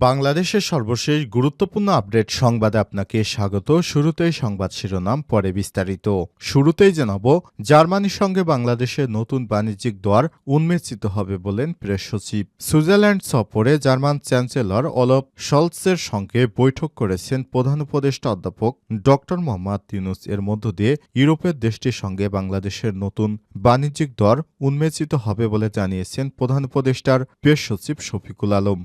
বাংলাদেশের সর্বশেষ গুরুত্বপূর্ণ আপডেট সংবাদে আপনাকে স্বাগত। শুরুতেই সংবাদ শিরোনাম, পরে বিস্তারিত। শুরুতেই জানাব, জার্মানির সঙ্গে বাংলাদেশের নতুন বাণিজ্যিক দ্বার উন্মেচিত হবে বলেন প্রেস সচিব। সুইজারল্যান্ড সফরে জার্মান চ্যান্সেলর অলফ শলৎসের সঙ্গে বৈঠক করেছেন প্রধান উপদেষ্টা অধ্যাপক ড মোহাম্মদ ইউনুস। এর মধ্য দিয়ে ইউরোপের দেশটির সঙ্গে বাংলাদেশের নতুন বাণিজ্যিক দর উন্মেচিত হবে বলে জানিয়েছেন প্রধান উপদেষ্টার প্রেস সচিব শফিকুল আলম।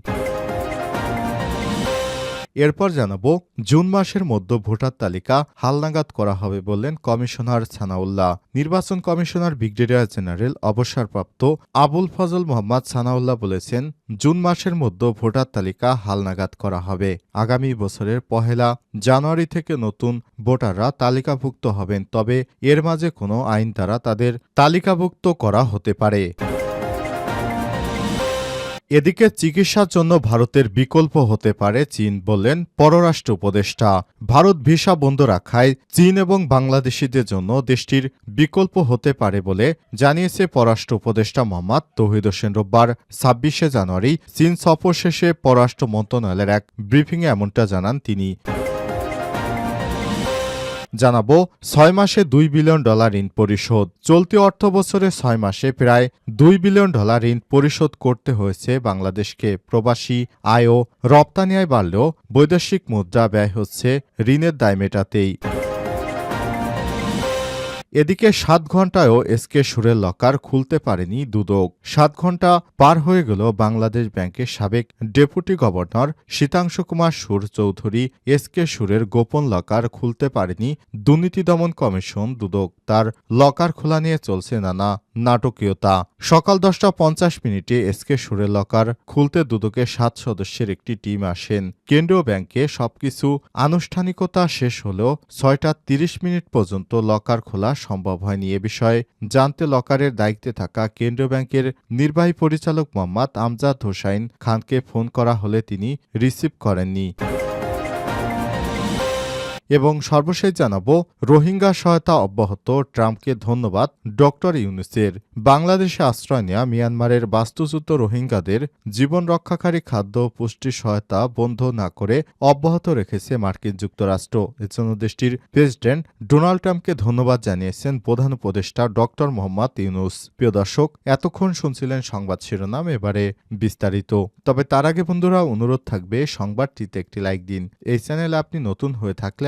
এরপর জানাব, জুন মাসের মধ্য ভোটার তালিকা হালনাগাদ করা হবে বললেন কমিশনার সানাউল্লাহ নির্বাচন কমিশনার ব্রিগেডিয়ার জেনারেল অবসরপ্রাপ্ত আবুল ফজল মোহাম্মদ সানাউল্লাহ বলেছেন, জুন মাসের মধ্য ভোটার তালিকা হালনাগাদ করা হবে। আগামী বছরের পহেলা জানুয়ারি থেকে নতুন ভোটাররা তালিকাভুক্ত হবেন, তবে এর মাঝে কোনো আইন দ্বারা তাদের তালিকাভুক্ত করা হতে পারে। এদিকে চিকিৎসার জন্য ভারতের বিকল্প হতে পারে চীন বললেন পররাষ্ট্র উপদেষ্টা। ভারত ভিসা বন্ধ রাখায় চীন এবং বাংলাদেশিদের জন্য দেশটির বিকল্প হতে পারে বলে জানিয়েছে পররাষ্ট্র উপদেষ্টা মোহাম্মদ তহিদ হোসেন রোববার, ছাব্বিশে জানুয়ারি, চীন সফর শেষে পররাষ্ট্র মন্ত্রণালয়ের এক ব্রিফিংয়ে এমনটা জানান তিনি। জানাব, ছয় মাসে দুই বিলিয়ন ডলার ঋণ পরিশোধ। চলতি অর্থ বছরে ছয় মাসে প্রায় দুই বিলিয়ন ডলার ঋণ পরিশোধ করতে হয়েছে বাংলাদেশকে। প্রবাসী আয় ও রপ্তানি আয় বাড়লেও বৈদেশিক মুদ্রা ব্যয় হচ্ছে ঋণের দায় মেটাতেই। এদিকে সাত ঘন্টায়ও এসকে সুরের লকার খুলতে পারেনি দুদক। সাত ঘণ্টা পার হয়ে গেল বাংলাদেশ ব্যাংকের সাবেক ডেপুটি গভর্নর শীতাংশু কুমার সুর চৌধুরী এসকে সুরের গোপন লকার খুলতে পারেনি দুর্নীতি দমন কমিশন দুদক। তার লকার খোলা নিয়ে চলছে নানা নাটকীয়তা। সকাল দশটা পঞ্চাশ মিনিটে এসকে সুরের লকার খুলতে দুদকে সাত সদস্যের একটি টিম আসেন। কেন্দ্রীয় ব্যাংকে সবকিছু আনুষ্ঠানিকতা শেষ হলেও ছয়টা তিরিশ মিনিট পর্যন্ত লকার খোলা সম্ভব হয়নি এ বিষয়ে। জানতে লকারের দায়িত্বে থাকা কেন্দ্রীয় ব্যাংকের নির্বাহী পরিচালক মোহাম্মদ আমজাদ হোসাইন খানকে ফোন করা হলে তিনি রিসিভ করেননি। এবং সর্বশেষ জানাব, রোহিঙ্গা সহায়তা অব্যাহত, ট্রাম্পকে ধন্যবাদ, ডক্টর ইউনুসের। বাংলাদেশে আশ্রয় নেওয়া মিয়ানমারের বাস্তুচ্যুত রোহিঙ্গাদের জীবন রক্ষাকারী খাদ্য পুষ্টি সহায়তা বন্ধ না করে অব্যাহত রেখেছে মার্কিন যুক্তরাষ্ট্র। এজন্য দেশটির প্রেসিডেন্ট ডোনাল্ড ট্রাম্পকে ধন্যবাদ জানিয়েছেন প্রধান উপদেষ্টা ডক্টর মোহাম্মদ ইউনুস। প্রিয় দর্শক, এতক্ষণ শুনছিলেন সংবাদ শিরোনাম, এবারে বিস্তারিত। তবে তার আগে বন্ধুরা, অনুরোধ থাকবে, সংবাদটিতে একটি লাইক দিন। এই চ্যানেলে আপনি নতুন হয়ে থাকলে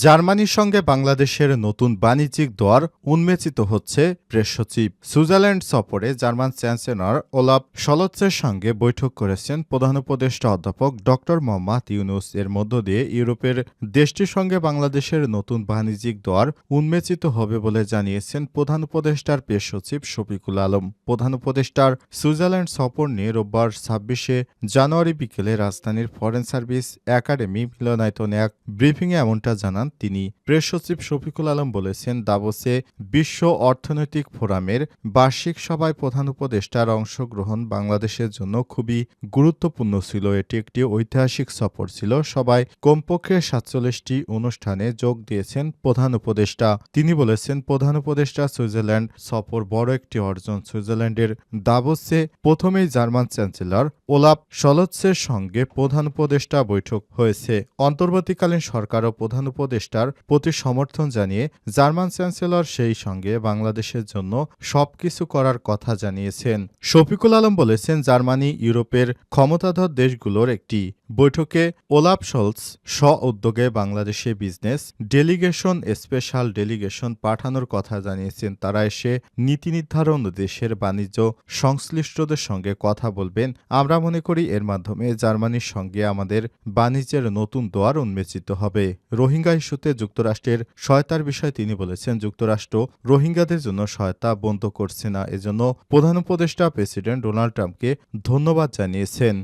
জার্মানির সঙ্গে বাংলাদেশের নতুন বাণিজ্যিক দর উন্মেচিত হচ্ছে প্রেস সচিব। সুইজারল্যান্ড সফরে জার্মান চ্যান্সেলর ওলাফ শলৎসের সঙ্গে বৈঠক করেছেন প্রধান উপদেষ্টা অধ্যাপক ড. মোহাম্মদ ইউনুস। এর মধ্য দিয়ে ইউরোপের দেশটির সঙ্গে বাংলাদেশের নতুন বাণিজ্যিক দর উন্মেচিত হবে বলে জানিয়েছেন প্রধান উপদেষ্টার প্রেস সচিব শফিকুল আলম। প্রধান উপদেষ্টার সুইজারল্যান্ড সফর নিয়ে রোববার ছাব্বিশে জানুয়ারি বিকেলে রাজধানীর ফরেন সার্ভিস একাডেমি মিলনায়তনে এক ব্রিফিংয়ে এমনটা জানান তিনি প্রেস সচিব শফিকুল আলম বলেছেন, দাবোসে বিশ্ব অর্থনৈতিক ফোরামের বার্ষিক সভায় প্রধান উপদেষ্টার অংশগ্রহণ বাংলাদেশের জন্য খুবই গুরুত্বপূর্ণ ছিল। এটি একটি ঐতিহাসিক সফর ছিল। সবাই কমপক্ষে সাতচল্লিশটি অনুষ্ঠানে যোগ দিয়েছেন প্রধান উপদেষ্টা। তিনি বলেছেন, প্রধান উপদেষ্টা সুইজারল্যান্ড সফর বড় একটি অর্জন। সুইজারল্যান্ডের দাবোসে প্রথমেই জার্মান চ্যান্সেলর ওলাপ শলৎসের সঙ্গে প্রধান উপদেষ্টা বৈঠক হয়েছে। অন্তর্বর্তীকালীন সরকার ও প্রধান উপদেষ্টার প্রতি সমর্থন জানিয়ে জার্মান চ্যান্সেলর সেই সঙ্গে বাংলাদেশের জন্য সবকিছু করার কথা জানিয়েছেন। শফিকুল আলম বলেছেন, জার্মানি ইউরোপের ক্ষমতাধর দেশগুলোর একটি বৈঠকে ওলাপ শলস স্ব উদ্যোগে বাংলাদেশে বিজনেস ডেলিগেশন, স্পেশাল ডেলিগেশন পাঠানোর কথা জানিয়েছেন। তারা এসে নীতি নির্ধারণ দেশের বাণিজ্য সংশ্লিষ্টদের সঙ্গে কথা বলবেন। আমরা মনে করি এর মাধ্যমে জার্মানির সঙ্গে আমাদের বাণিজ্যের নতুন দোয়ার উন্মেচিত হবে। রোহিঙ্গা ইস্যুতে যুক্তরাষ্ট্রের সহায়তার বিষয়ে তিনি বলেছেন, যুক্তরাষ্ট্র রোহিঙ্গাদের জন্য সহায়তা বন্ধ করছে না। এজন্য প্রধান উপদেষ্টা প্রেসিডেন্ট ডোনাল্ড ট্রাম্পকে ধন্যবাদ জানিয়েছেন।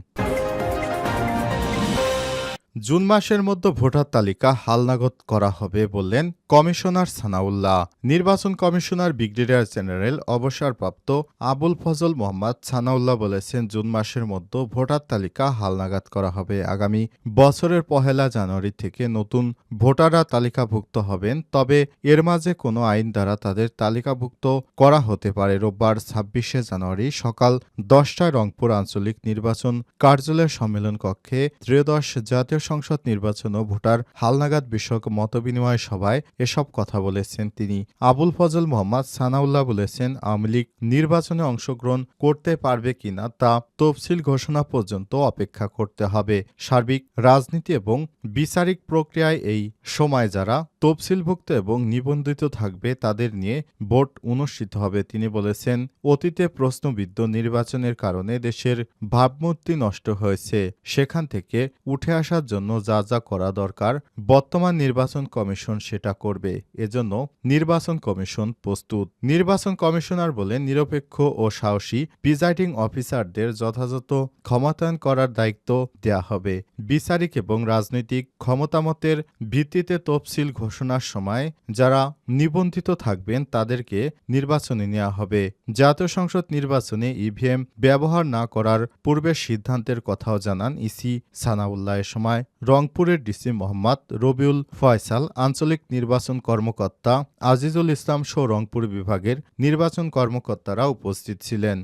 জুন মাসের মধ্যে ভোটার তালিকা হালনাগদ করা হবে বললেন কমিশনার সানাউল্লাহ, নির্বাচন কমিশনার ব্রিগেডিয়ার জেনারেল অবসরপ্রাপ্ত আবুল ফজল মোহাম্মদ সানাউল্লাহ বলেছেন, জুন মাসের মধ্যে ভোটার তালিকা হালনাগাদ করা হবে। আগামী বছরের পহেলা জানুয়ারি থেকে নতুন ভোটাররা তালিকাভুক্ত হবেন, তবে এর মাঝে কোনো আইন দ্বারা তাদের তালিকাভুক্ত করা হতে পারে। রোববার ছাব্বিশে জানুয়ারি সকাল দশটায় রংপুর আঞ্চলিক নির্বাচন কার্যালয় সম্মেলন কক্ষে ত্রয়োদশ জাতীয় সংসদ নির্বাচন ও ভোটার হালনাগাদ বিষয়ক মতবিনিময় সভায় এসব কথা বলেছেন তিনি। আবুল ফজল মোহাম্মদ সানাউল্লাহ বলেছেন, আওয়ামী লীগ নির্বাচনে অংশগ্রহণ করতে পারবে কিনা তা তফসিল ঘোষণা পর্যন্ত অপেক্ষা করতে হবে। সার্বিক রাজনীতি এবং বিচারিক প্রক্রিয়ায় এই সময় যারা তফসিলভুক্ত এবং নিবন্ধিত থাকবে তাদের নিয়ে ভোট অনুষ্ঠিত হবে। তিনি বলেছেন, অতীতে প্রশ্নবিদ্ধ নির্বাচনের কারণে দেশের ভাবমূর্তি নষ্ট হয়েছে। সেখান থেকে উঠে আসার জন্য যা যা করা দরকার, বর্তমান নির্বাচন কমিশন সেটা করবে। এজন্য নির্বাচন কমিশন প্রস্তুত। নির্বাচন কমিশনার বলেন, নিরপেক্ষ ও সাহসী প্রিজাইডিং অফিসারদের যথাযথ ক্ষমতায়ন করার দায়িত্ব দেয়া হবে। বিচারিক এবং রাজনৈতিক ক্ষমতামতের ভিত্তিতে তফসিল ঘোষণার সময় যারা নিবন্ধিত থাকবেন তাদেরকে নির্বাচনে নেওয়া হবে। জাতীয় সংসদ নির্বাচনে ইভিএম ব্যবহার না করার পূর্বের সিদ্ধান্তের কথাও জানান ইসি সানাউল্লাহ এ সময়। রংপুরের ডিসি মোহাম্মদ রবিউল ফয়সাল আঞ্চলিক নির্বাচন কর্মকর্তা আজিজুল ইসলাম সহ রংপুর বিভাগের নির্বাচন কর্মকর্তারা উপস্থিত ছিলেন।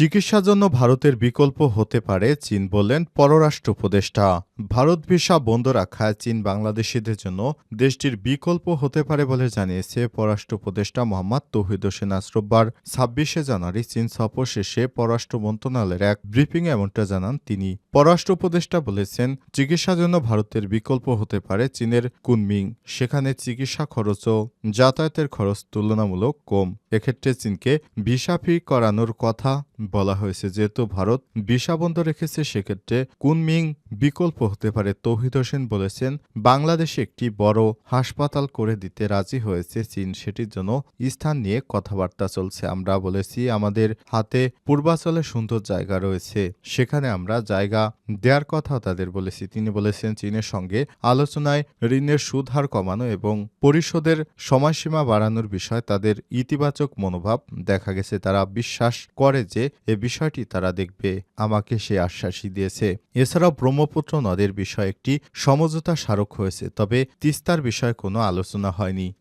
চিকিৎসার জন্য ভারতের বিকল্প হতে পারে চীন বললেন পররাষ্ট্র উপদেষ্টা। ভারত ভিসা বন্ধ রাখায় চীন বাংলাদেশিদের জন্য দেশটির বিকল্প হতে পারে বলে জানিয়েছে পররাষ্ট্র উপদেষ্টা মোহাম্মদ তৌহিদ হোসেন আসরব্বার ছাব্বিশে জানুয়ারি চীন সফর শেষে পররাষ্ট্র মন্ত্রণালয়ের এক ব্রিফিং এমনটা জানান তিনি। পররাষ্ট্র উপদেষ্টা বলেছেন, চিকিৎসার জন্য ভারতের বিকল্প হতে পারে চীনের কুনমিং। সেখানে চিকিৎসা খরচ ও যাতায়াতের খরচ তুলনামূলক কম। এক্ষেত্রে চীনকে ভিসা ফি করানোর কথা বলা হয়েছে যেহেতু ভারত ভিসা বন্ধ রেখেছে, সেক্ষেত্রে কুনমিং বিকল্প হতে পারে, তৌহিদ হোসেন বলেছেন। বাংলাদেশে একটি বড় হাসপাতাল করে দিতে রাজি হয়েছে চীন, সেটির জন্য স্থান নিয়ে কথাবার্তা চলছে। আমরা বলেছি, আমাদের হাতে পূর্বাচলে সুন্দর জায়গা রয়েছে, সেখানে আমরা জায়গা দেওয়ার কথা তাদের বলেছি। তিনি বলেছেন, চীনের সঙ্গে আলোচনায় ঋণের সুদ হার কমানো এবং পরিশোধের সময়সীমা বাড়ানোর বিষয়ে তাদের ইতিবাচক মনোভাব দেখা গেছে। তারা বিশ্বাস করে যে এ বিষয়টি তারা দেখবে। আমাকে সে আশ্বাসই দিয়েছে। এছাড়াও ব্রহ্মপুত্র নদের বিষয়ে একটি সমঝোতা স্মারক হয়েছে, তবে তিস্তার বিষয়ে কোনো আলোচনা হয়নি।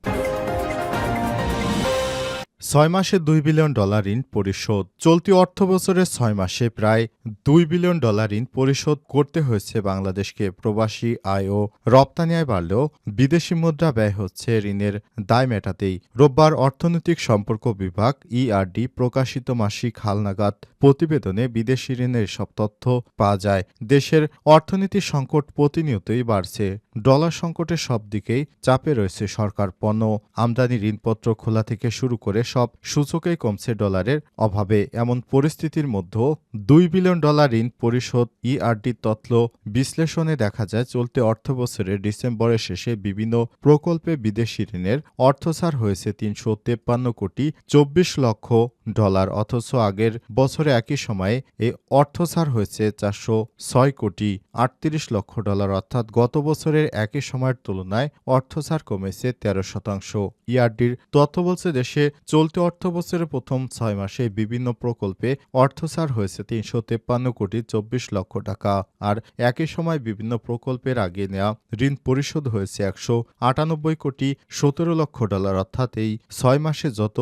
ছয় মাসে দুই বিলিয়ন ডলার ঋণ পরিশোধ। চলতি অর্থ বছরের ছয় মাসে প্রায় দুই বিলিয়ন ডলার ঋণ পরিশোধ করতে হয়েছে বাংলাদেশকে। প্রবাসী আয় ও রপ্তানি আয় বাড়লেও বিদেশি মুদ্রা ব্যয় হচ্ছে ঋণের দায় মেটাতেই। রোববার অর্থনৈতিক সম্পর্ক বিভাগ ইআরডি প্রকাশিত মাসিক হালনাগাদ প্রতিবেদনে বিদেশি ঋণের সব তথ্য পাওয়া যায়। দেশের অর্থনীতির সংকট প্রতিনিয়তই বাড়ছে। ডলার সংকটের সব দিকেই চাপে রয়েছে সরকার পণ্য, আমদানি ঋণপত্র খোলা থেকে শুরু করে সব সূচকেই কমছে ডলারের অভাবে। এমন পরিস্থিতির মধ্যেও দুই বিলিয়ন ডলার ঋণ পরিশোধ ইআরডি তথ্য বিশ্লেষণে দেখা যায়, চলতি অর্থবছরের ডিসেম্বরের শেষে বিভিন্ন প্রকল্পে বিদেশি ঋণের অর্থসার হয়েছে তিনশো তেপ্পান্ন কোটি চব্বিশ লক্ষ ডলার অথচ আগের বছরে একই সময়ে এই অর্থসার হয়েছে চারশো ছয় কোটি আটত্রিশ লক্ষ ডলার। অর্থাৎ গত বছরের একই সময়ের তুলনায় অর্থসার কমেছে তেরো শতাংশ। ইআরডির তথ্য বলছে, দেশে চলতি অর্থবছরের প্রথম ছয় মাসে বিভিন্ন প্রকল্পে অর্থসার হয়েছে তিনশো তেপ্পান্ন কোটি চব্বিশ লক্ষ টাকা। আর একই সময় বিভিন্ন প্রকল্পের আগে নেওয়া ঋণ পরিশোধ হয়েছে একশো আটানব্বই কোটি সতেরো লক্ষ ডলার। অর্থাৎ এই ছয় মাসে যত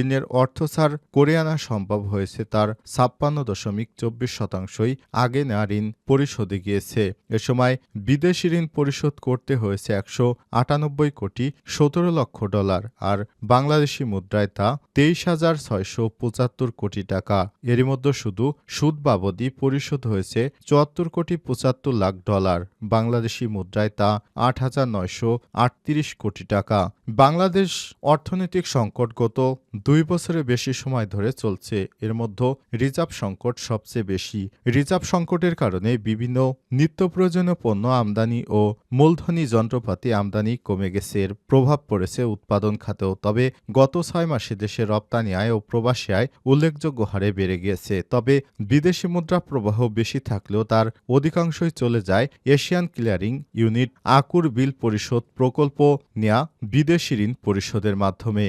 ঋণের অর্থসার করে আনা সম্ভব হয়েছে, তার ছাপ্পান্ন দশমিক চব্বিশ শতাংশই আগে নেওয়া ঋণ পরিশোধে গিয়েছে। এ সময় বিদেশি ঋণ পরিশোধ করতে হয়েছে একশো আটানব্বই কোটি সতেরো লক্ষ ডলার আর বাংলাদেশি মুদ্রায় তা তেইশ হাজার ছয়শো পঁচাত্তর কোটি টাকা। এরই মধ্যে শুধু সুদ বাবদি পরিশোধ হয়েছে চুয়াত্তর কোটি পঁচাত্তর লাখ ডলার। বাংলাদেশি মুদ্রায় তা আট হাজার নয়শো আটত্রিশ কোটি টাকা। বাংলাদেশ অর্থনৈতিক সংকট গত দুই বছরের বেশি সময় ধরে চলছে। এর মধ্যে রিজার্ভ সংকট সবচেয়ে বেশি। রিজার্ভ সংকটের কারণে বিভিন্ন নিত্য প্রয়োজনীয় পণ্য আমদানি ও মূলধনী যন্ত্রপাতি আমদানি কমে গেছে। এর প্রভাব পড়েছে উৎপাদন খাতেও। তবে গত ছয় মাসে দেশের রপ্তানি আয় ও প্রবাসী আয় উল্লেখযোগ্য হারে বেড়ে গিয়েছে। তবে বিদেশি মুদ্রা প্রবাহ বেশি থাকলেও তার অধিকাংশই চলে যায় এশিয়ান ক্লিয়ারিং ইউনিট আকুর বিল পরিশোধ প্রকল্প নেয়া বিদেশি ঋণ পরিশোধের মাধ্যমে